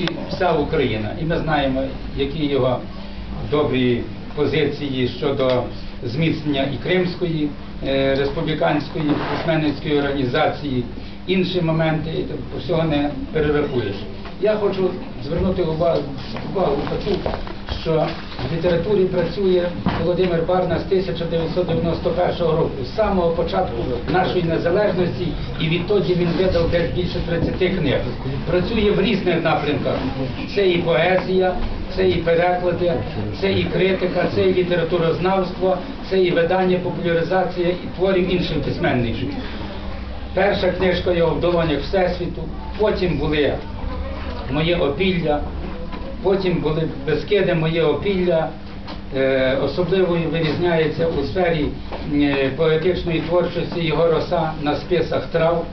всі, вся Україна. І ми знаємо, які його добрі позиції щодо зміцнення і Кримської е, республіканської письменницької організації, інші моменти, всього не перерахуєш. Я хочу звернути увагу, увагу таку, що в літературі працює Володимир Барна з 1991 року, з самого початку нашої незалежності, і відтоді він видав десь більше 30 книг. Працює в різних напрямках. Це і поезія, це і переклади, це і критика, це і літературознавство, це і видання, популяризація і творів інших письменників. Перша книжка його в долонях Всесвіту, потім були моє опілля, потім були Бескиди, моє опілля. Е, Особливою вирізняється у сфері е, поетичної творчості його роса на списах трав,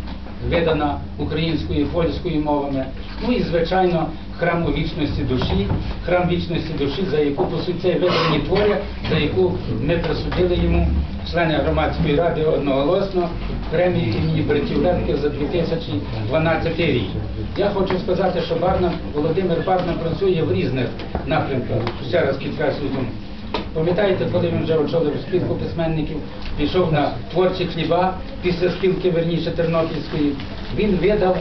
видана українською і польською мовами. Ну і звичайно храм у вічності душі, храм вічності душі, за яку по суті видані твори, за яку ми присудили йому члени громадської ради одноголосно премію імені братів за 2012 рік. Я хочу сказати, що Барна, Володимир Барна працює в різних напрямках. Ще раз підкреслюю тому. Пам'ятаєте, коли він вже очолив спілку письменників, пішов на творчі хліба після спілки, верніше Тернопільської, він видав,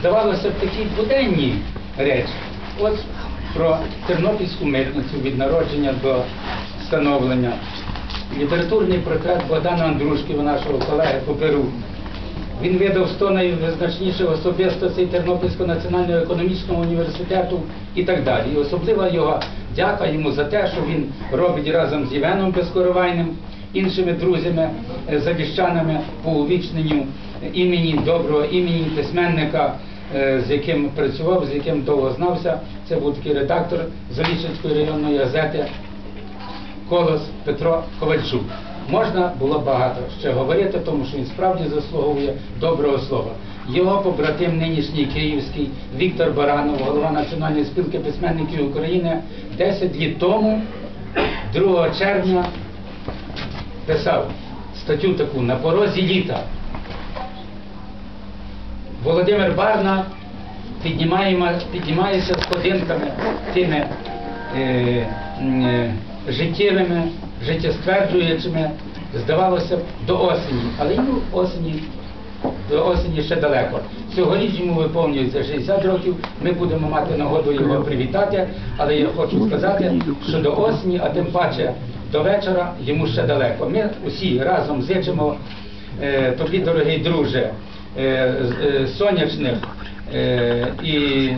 здавалося б, такі буденні речі. От про Тернопільську митницю від народження до становлення. Літературний портрет Богдана Андрушківа, нашого колеги по Перу. Він видав 100 найвизначніших особистостей Тернопільського національного економічного університету і так далі. І особлива його дяка йому за те, що він робить разом з Євеном Безкоровайним, іншими друзями, е, завіщанами по увічненню імені доброго імені письменника, е, з яким працював, з яким довго знався. Це був такий редактор Заліщенської районної газети Колос Петро Ковальчук. Можна було багато ще говорити, тому що він справді заслуговує доброго слова. Його побратим нинішній київський Віктор Баранов, голова Національної спілки письменників України, 10 літ тому, 2 червня, писав статтю таку на порозі літа. Володимир Барна піднімаємо- піднімається сходинками тими е, е, життєвими, життєстверджуючими, здавалося б, до осені. Але йому осені, до осені ще далеко. Цьогоріч йому виповнюється 60 років, ми будемо мати нагоду його привітати, але я хочу сказати, що до осені, а тим паче до вечора йому ще далеко. Ми усі разом зичимо е, тобі, дорогий друже, е, е, сонячних і